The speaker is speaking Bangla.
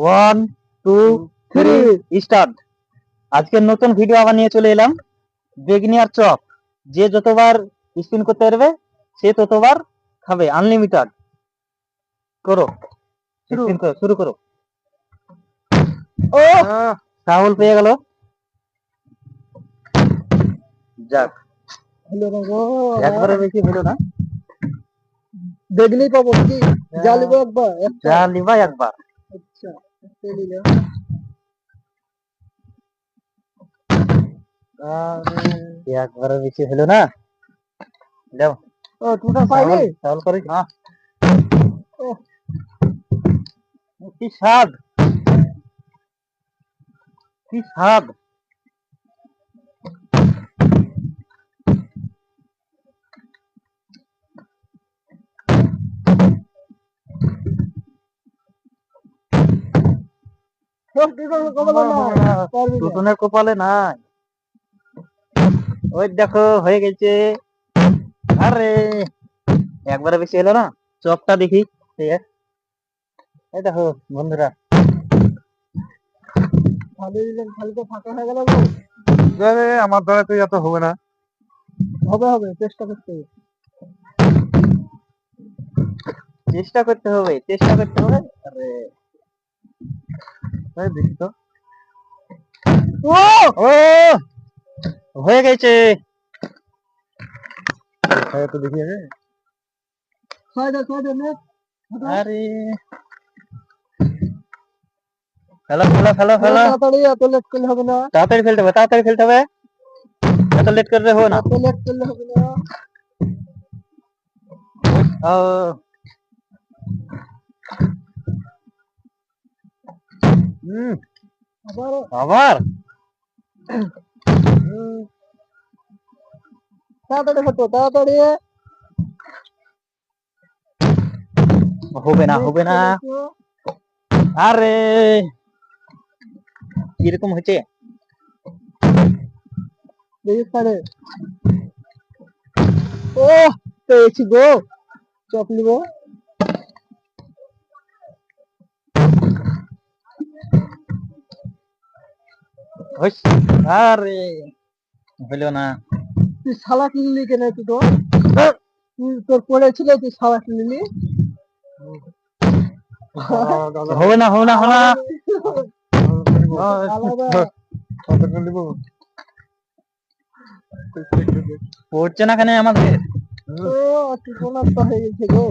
ওয়ান টু থ্রি স্টার্ট আজকে নতুন ভিডিও আবার নিয়ে চলে এলাম। বেগনি আর চপ যে যতবার স্পিন করতে পারবে সে ততবার খাবে। আনলিমিটেড করো। স্পিন করো শুরু করো। ও! রাহুল পেয়ে গেল। যাক। একবারে বেশি হলো না। দেখলেই পাবো কি জালিবো একবার। একটা যা লিবা একবার। আচ্ছা একটা নিলে একবারে বেশি হলো না দাও ও টোটাল পাইলে চাউল করি না কি স্বাদ কি স্বাদ টুটুনের কপালে নাই। ওই দেখো হয়ে গেছে। আরে একবারে বেশি হলো না? চপটা দেখি এই দেখো বন্ধুরা। হয়ে আমার দ্বারা তো এত হবে না। হবে হবে চেষ্টা করতে হবে। চেষ্টা করতে হবে চেষ্টা করতে হবে। আরে দেখি তো ও ও হয়ে গেছে হ্যাঁ তো দেখি আগে ছয় দাও ছয় দাও নে আরে ফেলো ফেলো ফেলো ফেলো তাড়াতাড়ি এত লেট করলে হবে না তাড়াতাড়ি ফেলতে হবে তাড়াতাড়ি ফেলতে হবে এত লেট করলে হবে না এত লেট করলে হবে না ও হুম আবার আবার তাড়াতাড়ি হতো তাড়াতাড়ি হবে না হবে না আরে কীরকম হয়েছে দেখি সাড়ে ও পেয়েছি গো চপ নিবো আরে হইল না। তুই শালা কিনলি কেন তুই তো তুই তোর পড়েছিল তুই শালা কিনলি হবে না হবে না হবে না। পড়ছে না কেন আমাদের ও ত্রিকোণাত্ম হয়ে গেছে গো।